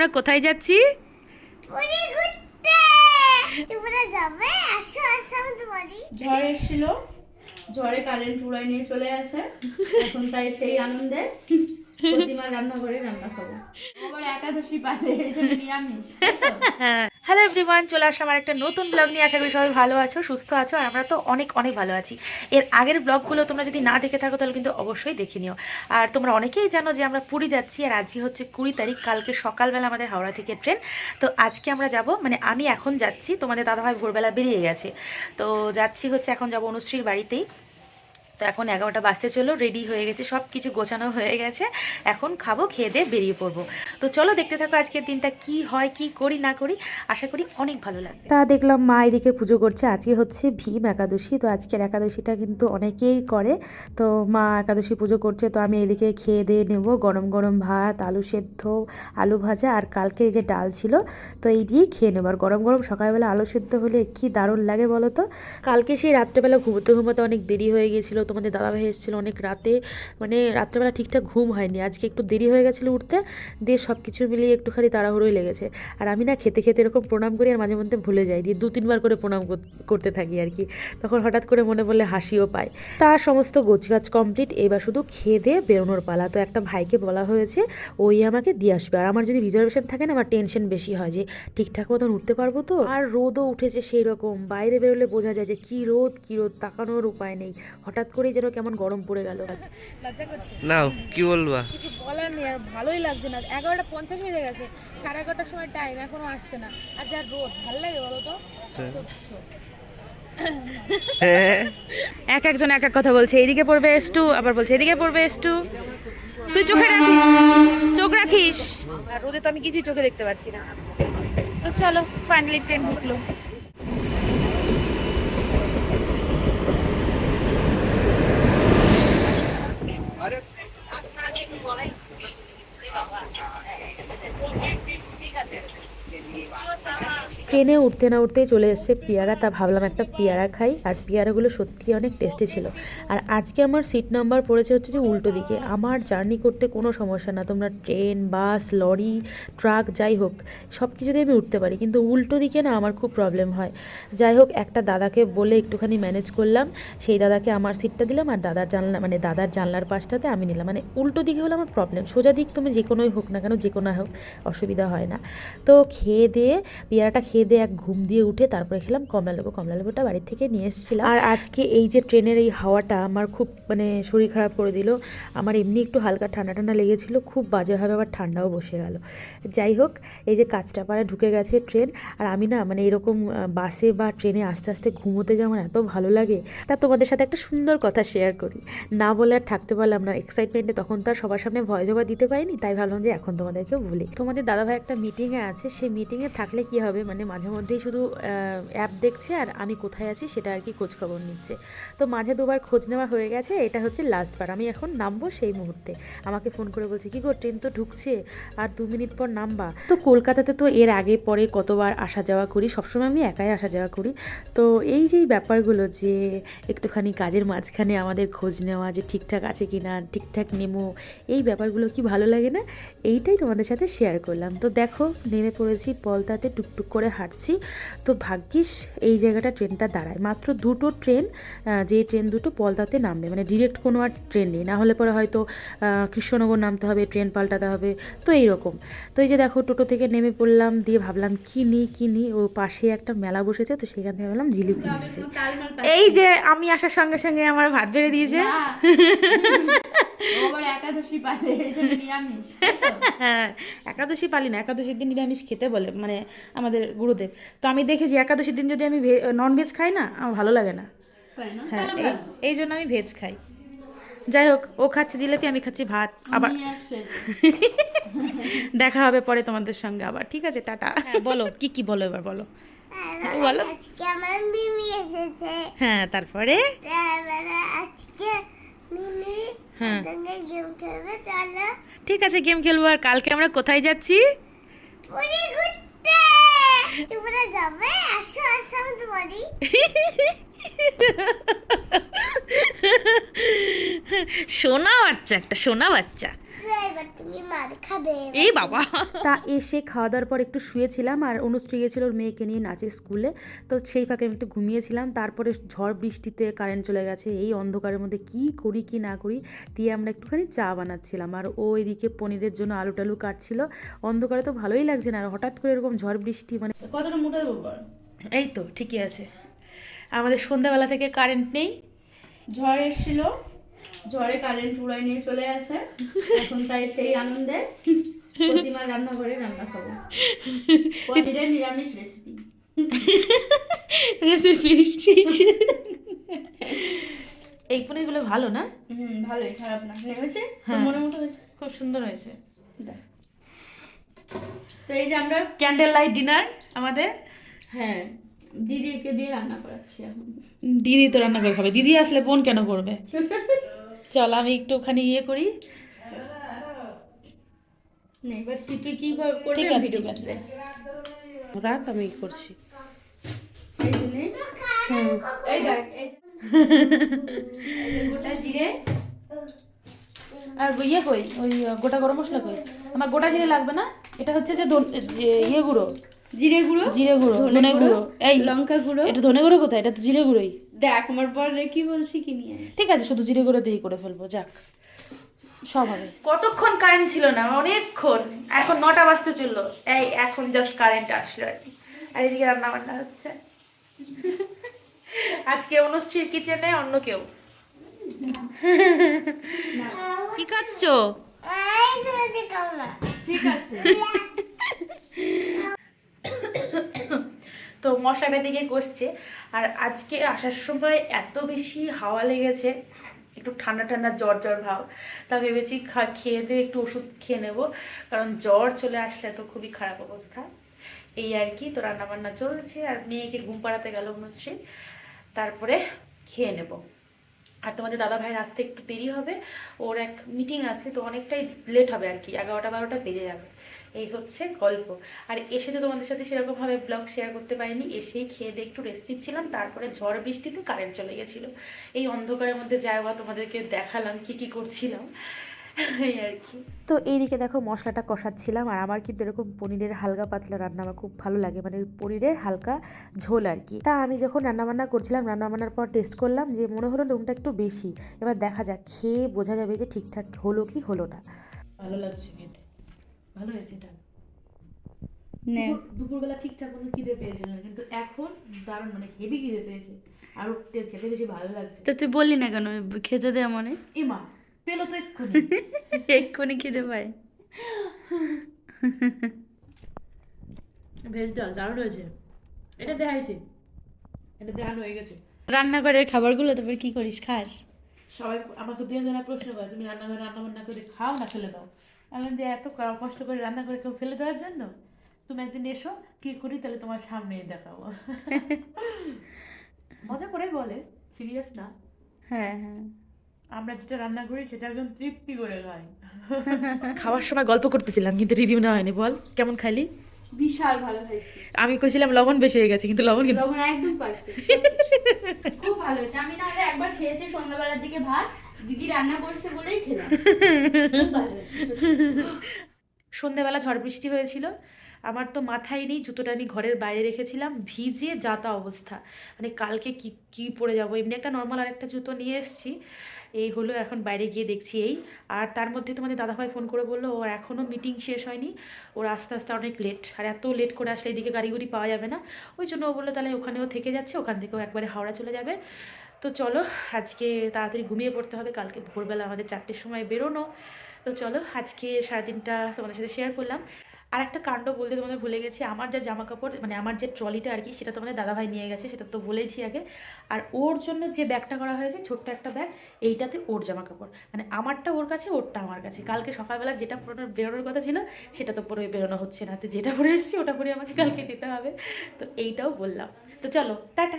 আমরা কোথায় যাচ্ছি? পুরী ঘুরতে। তোমরা যাবে? আসো আসো আমাদের বাড়ি। ঝড় এসেছিল। ঝড়ে কারেন্ট উড়াই নিয়ে চলে আসে। এখন তাই সেই আনন্দে। প্রতিমা হ্যালো এভরিওয়ান চলে আসলাম আমার একটা নতুন ব্লগ নিয়ে। আশা করি সবাই ভালো আছো, সুস্থ আছো, আর আমরা তো অনেক অনেক ভালো আছি। এর আগের ব্লগগুলো তোমরা যদি না দেখে থাকো, তাহলে কিন্তু অবশ্যই দেখে নিও। আর তোমরা অনেকেই জানো যে আমরা পুরী যাচ্ছি, আর আজকে হচ্ছে কুড়ি তারিখ, কালকে সকালবেলা আমাদের হাওড়া থেকে ট্রেন। তো আজকে আমরা যাব মানে আমি এখন যাচ্ছি, তোমাদের দাদাভাই ভোরবেলা বেরিয়ে গেছে। তো যাচ্ছি হচ্ছে, এখন যাব অনুশ্রীর বাড়িতেই। তো এখন এগারোটা বাজতে চলো রেডি হয়ে গেছে সব কিছু গোছানো হয়ে গেছে। এখন খাব, খেয়ে দিয়ে বেরিয়ে পড়ব। তো চলো দেখতে থাকো আজকের দিনটা কি হয়, কি করি, না করি। আশা করি অনেক ভালো লাগবে। তা দেখলাম মা এদিকে পুজো করছে, আজকে হচ্ছে ভীম একাদশী। তো আজকের একাদশীটা কিন্তু অনেকেই করে। তো মা একাদশী পুজো করছে, তো আমি এদিকে খেয়ে দিয়ে নেব গরম গরম ভাত, আলু সেদ্ধ, আলু ভাজা আর কালকে যে ডাল ছিল, তো এই দিয়েই খেয়ে নেব। আর গরম গরম সকালবেলা আলু সেদ্ধ হলে কি দারুণ লাগে বলো তো? কালকে সেই রাত্রেবেলা ঘুমোতে ঘুমোতে অনেক দেরি হয়ে গিয়েছিল তোমাদের দাদাভাই এসেছিল অনেক রাতে মানে রাত্রেবেলা ঠিকঠাক ঘুম হয়নি। আজকে একটু দেরি হয়ে গেছিল উঠতে, দিয়ে সব কিছু মিলিয়ে একটুখানি তাড়াহুড়োই লেগেছে। আর আমি না খেতে খেতে এরকম প্রণাম করি আর মাঝে মধ্যে ভুলে যাই, দিয়ে দু তিনবার করে প্রণাম করতে থাকি আর কি। তখন হঠাৎ করে মনে পড়লে হাসিও পায়। তার সমস্ত গোছগাছ কমপ্লিট এবার শুধু খেয়ে দিয়ে বেরোনোর পালা। তো একটা ভাইকে বলা হয়েছে, ওই আমাকে দিয়ে আসবে। আর আমার যদি রিজার্ভেশন থাকে না, আমার টেনশন বেশি হয় যে ঠিকঠাক মতন উঠতে পারব তো? আর রোদও উঠেছে সেই রকম বাইরে বেরোলে বোঝা যায় যে কী রোদ কী রোদ, তাকানোর উপায় নেই। হঠাৎ করেই যেন কেমন গরম পড়ে গেল। লজ্জা নাও কি বলবা? কিছু বলার নেই আর ভালোই লাগছে না। এগারোটা পঞ্চাশ বেজে গেছে সাড়ে এগারোটার সময় টাইম এখনও আসছে না। আর যা রোদ ভালো লাগে বলো তো? সত্যি। এক একজন এক এক কথা বলছে এইদিকে পড়বে এস টু আবার বলছে এদিকে পড়বে এস টু। তুই চোখে রাখিস চোখ রাখিস। আর রোদে তো আমি কিছুই চোখে দেখতে পাচ্ছি না। তো চলো ফাইনালি ট্রেন ঢুকলো। ট্রেনে উঠতে না উঠতেই চলে এসছে পেয়ারা। তা ভাবলাম একটা পেয়ারা খাই। আর পেয়ারাগুলো সত্যি অনেক টেস্টি ছিল। আর আজকে আমার সিট নাম্বার পড়েছে হচ্ছে যে উল্টো দিকে। আমার জার্নি করতে কোনো সমস্যা না। তোমরা ট্রেন বাস লরি ট্রাক যাই হোক সব কিছুতে আমি উঠতে পারি। কিন্তু উল্টো দিকে না আমার খুব প্রবলেম হয়। যাই হোক, একটা দাদাকে বলে একটুখানি ম্যানেজ করলাম। সেই দাদাকে আমার সিটটা দিলাম। আর দাদার জানলা মানে দাদার জানলার পাশটাতে আমি নিলাম। মানে উল্টো দিকে হলো আমার প্রবলেম সোজা দিক তুমি যে কোনোই হোক না কেন যে কোনো হোক, অসুবিধা হয় না। তো খেয়ে দিয়ে, পেয়ারাটা খেয়ে দিয়ে এক ঘুম দিয়ে উঠে তারপরে খেলাম কমলা লেবু। কমলা লেবুটা বাড়ি থেকে নিয়ে এসেছিলাম। আর আজকে এই যে ট্রেনের এই হাওয়াটা আমার খুব মানে শরীর খারাপ করে দিল। আমার এমনি একটু হালকা ঠান্ডা ঠান্ডা লেগেছিল, খুব বাজেভাবে আবার ঠান্ডাও বসে গেল। যাই হোক, এই যে কাঁচটা পাড়ে ঢুকে গেছে ট্রেন। আর আমি না মানে এরকম বাসে বা ট্রেনে আস্তে আস্তে ঘুমোতে আমার এত ভালো লাগে, তা তোমাদের সাথে একটা সুন্দর কথা শেয়ার করি। না বলে আর থাকতে পারলাম না। এক্সাইটমেন্টে তখন তো আর সবার সামনে ভয় জবা দিতে পারিনি, তাই ভাবলাম যে এখন তোমাদেরকে বলি। তোমাদের দাদাভাই একটা মিটিংয়ে আছে, সেই মিটিংয়ে থাকলে কি হবে? মানে মাঝে মধ্যেই শুধু অ্যাপ দেখছে আর আমি কোথায় আছি সেটা আর কি খোঁজ খবর নিচ্ছে। তো মাঝে দুবার খোঁজ নেওয়া হয়ে গেছে, এটা হচ্ছে লাস্ট বার। আমি এখন নামবো সেই মুহূর্তে। আমাকে ফোন করে বলছে, কি গো ট্রেন তো ঢুকছে? আর দু মিনিট পর নামবা। তো কলকাতাতে তো এর আগে পরে কতবার আসা যাওয়া করি, সবসময় আমি একাই আসা যাওয়া করি। তো এই যে এই ব্যাপারগুলো যে একটুখানি কাজের মাঝখানে আমাদের খোঁজ নেওয়া, যে ঠিকঠাক আছে কি না ঠিকঠাক নেমো, এই ব্যাপারগুলো কি ভালো লাগে না? এইটাই তোমাদের সাথে শেয়ার করলাম। তো দেখো, নেমে পড়েছি পলতাতে টুকটুক করে হাঁটছি তো ভাগ্যিস এই জায়গাটা ট্রেনটা দাঁড়ায়। মাত্র দুটো ট্রেন যে ট্রেন দুটো পলতাতে নামবে। মানে ডিরেক্ট কোনো আর ট্রেন নেই। না হলে পরে হয়তো কৃষ্ণনগর নামতে হবে ট্রেন পাল্টাতে হবে। তো এইরকম। তো এই যে দেখো টোটো থেকে নেমে পড়লাম দিয়ে ভাবলাম কি নিই কি নিই? ও পাশে একটা মেলা বসেছে তো সেখান থেকে ভাবলাম জিলিপি নিয়েছে এই যে আমি আসার সঙ্গে সঙ্গে আমার ভাত বেড়ে দিয়েছে। একাদশী পালে নিরামিষ হ্যাঁ একাদশী পালি না একাদশীর দিন নিরামিষ খেতে বলে মানে আমাদের গুরুদেব। তো আমি দেখেছি একাদশীর দিন যদি আমি নন ভেজ খাই না আমার ভালো লাগে না। হ্যাঁ এই- এই জন্য আমি ভেজ খাই। যাই হোক ও খাচ্ছে জিলেপি আমি খাচ্ছি ভাত আবার দেখা হবে পরে তোমাদের সঙ্গে আবার ঠিক আছে টাটা। হ্যাঁ বলো কি কি বলো এবার বলো। বলো। আজকে আমার মিমি হ্যাঁ তারপরে আজকে হ্যাঁ। ঠিক আছে গেম খেলব আর কালকে আমরা কোথায় যাচ্ছি? পুরী তোমরা যাবে? আসো আসো আমাদের বাড়ি সোনা বাচ্চা একটা সোনা বাচ্চা এবার তুমি মার খাবে এই বাবা। তা এসে খাওয়া দাওয়ার পর একটু শুয়েছিলাম আর অনুশ্রী গেছিল ওর মেয়েকে নিয়ে নাচের স্কুলে। তো সেই ফাঁকে আমি একটু ঘুমিয়েছিলাম। তারপরে ঝড় বৃষ্টিতে কারেন্ট চলে গেছে। এই অন্ধকারের মধ্যে কি করি কি না করি দিয়ে আমরা একটুখানি চা বানাচ্ছিলাম। আর ও এদিকে পনিরের জন্য আলু টালু কাটছিল। অন্ধকারে তো ভালোই লাগছে না। আর হঠাৎ করে এরকম ঝড় বৃষ্টি মানে কতটা মোটা দেবো এই তো ঠিকই আছে। আমাদের সন্ধ্যাবেলা থেকে কারেন্ট নেই। ঝড় এসেছিল। ঝড়ে কারেন্ট উড়াই নিয়ে চলে আসে। এখন তাই সেই আনন্দে প্রতিমা রান্না করে রান্না খাব। পনিরের নিরামিষ রেসিপি রেসিপি এই পনিরগুলো ভালো না? হুম ভালোই খারাপ না। নেমেছে হ্যাঁ। মনে মতো হয়েছে। খুব সুন্দর হয়েছে। দেখ। তো এই যে আমরা ক্যান্ডেল লাইট ডিনার আমাদের? হ্যাঁ দিদিকে দিয়ে রান্না করাচ্ছি এখন। দিদি তো রান্না করে খাবে। দিদি আসলে বোন কেন করবে? চল আমি একটুখানি ইয়ে করি। ঠিক আছে, ঠিক আছে। রাখ আমি করছি। আর ইয়ে কই? ওই গোটা গরম মশলা কই? আমার গোটা জিরে লাগবে না? এটা হচ্ছে যে যে ইয়ে গুঁড়ো। জিরে গুঁড়ো? জিরে গুঁড়ো ধনে গুঁড়ো এই লঙ্কা গুঁড়ো। এটা ধনে গুঁড়ো কোথায়? এটা তো জিরে গুঁড়োই। দেখ আমার পর কি বলছি কি নিয়ে ঠিক আছে শুধু জিরে গুঁড়ো দিয়েই করে ফেলব যাক। সব হবে। কতক্ষণ কারেন্ট ছিল না? অনেকক্ষণ। এখন নটা বাজতে চলল। এই এখন জাস্ট কারেন্ট আসলো আর কি। আর এদিকে রান্না বান্না হচ্ছে। আজকে অনুশ্রীর কিচেনে অন্য কেউ। কি খাচ্ছো? ঠিক আছে। তো মশাটা দিকে কষছে। আর আজকে আসার সময় এত বেশি হাওয়া লেগেছে, একটু ঠান্ডা ঠান্ডা জ্বর জ্বর ভাব। তা ভেবেছি খা, খেয়ে দিয়ে একটু ওষুধ খেয়ে নেব, কারণ জ্বর চলে আসলে তো খুবই খারাপ অবস্থা। এই আর কি, তো রান্নাবান্না চলছে, আর মেয়েকে ঘুম পাড়াতে গেল অনুশ্রী তারপরে খেয়ে নেব। আর তোমাদের দাদা ভাইয়ের আসতে একটু দেরি হবে, ওর এক মিটিং আছে, তো অনেকটাই লেট হবে আর কি, এগারোটা বারোটা বেজে যাবে। এই হচ্ছে গল্প। আর এসে তো তোমাদের সাথে সেরকমভাবে ব্লগ শেয়ার করতে পারিনি এসেই খেয়ে দিয়ে একটু রেস্ট নিচ্ছিলাম তারপরে ঝড় বৃষ্টিতে কারেন্ট চলে গেছিল। এই অন্ধকারের মধ্যে যাওয়া তোমাদেরকে দেখালাম কি কি করছিলাম। এই আর কি। তো এইদিকে দেখো মশলাটা কষাচ্ছিলাম আর আমার কিন্তু এরকম পনিরের হালকা পাতলা রান্না আমার খুব ভালো লাগে মানে পনিরের হালকা ঝোল আর কি। তা আমি যখন রান্নাবান্না করছিলাম রান্নাবান্নার পর টেস্ট করলাম যে মনে হলো নুনটা একটু বেশি এবার দেখা যাক খেয়ে বোঝা যাবে যে ঠিকঠাক হলো কি হলো না। ভালো লাগছে খেতে। ভালো হয়েছে এটা। দুপুরবেলা ঠিকঠাক মতো খিদে পেয়েছিল কিন্তু এখন দারুণ মানে হেভি খিদে পেয়েছে। আরও খেতে বেশি ভালো লাগছে। তো তুই বললি না কেন খেতে দে মনে এমা পেল তো এক্ষুনি। এক্ষুনি খেতে পায়। ভেজ ডাল দারুণ হয়েছে। এটা দেখাইছে এটা দেখানো হয়ে গেছে। রান্নাঘরের খাবারগুলো তারপর কি করিস খাস? সবাই আমাকে দুজন প্রশ্ন করে তুমি রান্নাঘরে রান্না বান্না করে খাও না ফেলে দাও? বললাম যে এত কষ্ট করে রান্না করে কেউ ফেলে দেওয়ার জন্য? তুমি একদিন এসো কি করি তাহলে তোমার সামনে দেখাবো। মজা করে বলে সিরিয়াস না? হ্যাঁ হ্যাঁ। আমরা যেটা রান্না করি সেটা একদম তৃপ্তি করে খাই। খাওয়ার সময় গল্প করতেছিলাম কিন্তু রিভিউ না হয়নি। বল কেমন খাইলি? বিশাল ভালো খাইছি। আমি কইছিলাম লবণ বেশি হয়ে গেছে কিন্তু লবণ কিন্তু লবণ একদম পারফেক্ট খুব ভালো হয়েছে। আমি না একবার খেয়েছি সন্ধ্যাবেলার দিকে ভাত দিদি রান্না করছে বলেই খেলাম। খুব সন্ধ্যেবেলা ঝড় বৃষ্টি হয়েছিল। আমার তো মাথায় নেই, জুতোটা আমি ঘরের বাইরে রেখেছিলাম। ভিজে যাতা অবস্থা। মানে কালকে কি কি পরে যাব? এমনি একটা নর্মাল আরেকটা জুতো নিয়ে এসেছি। এই হলো এখন বাইরে গিয়ে দেখছি এই। আর তার মধ্যে তোমাদের দাদাভাই ফোন করে বলল ওর এখনও মিটিং শেষ হয়নি। ওর আস্তে আস্তে অনেক লেট আর এত লেট করে আসলে এদিকে গাড়ি গুড়ি পাওয়া যাবে না। ওই জন্য ও বলল, তাহলে ওখানেও থেকে যাচ্ছে। ওখান থেকেও একবারে হাওড়া চলে যাবে। তো চলো, আজকে তাড়াতাড়ি ঘুমিয়ে পড়তে হবে, কালকে ভোরবেলা আমাদের চারটের সময় বেরোনো। তো চলো, আজকে সারাদিনটা তোমাদের সাথে শেয়ার করলাম। আর একটা কাণ্ড বলতে তোমাদের ভুলে গেছি, আমার যা জামা কাপড় মানে আমার যে ট্রলিটা আর কি, সেটা তোমাদের দাদাভাই নিয়ে গেছে, সেটা তো বলেইছি আগে। আর ওর জন্য যে ব্যাগটা করা হয়েছে, ছোট্ট একটা ব্যাগ, এইটাতে ওর জামা কাপড় মানে আমারটা ওর কাছে, ওরটা আমার কাছে। কালকে সকালবেলা যেটা পরে বেরোনোর কথা ছিল, সেটা তো পরে বেরোনো হচ্ছে না। তো যেটা পরে এসেছি, ওটা পরে আমাকে কালকে যেতে হবে। তো এইটাও বললাম। তো চলো, টাটা।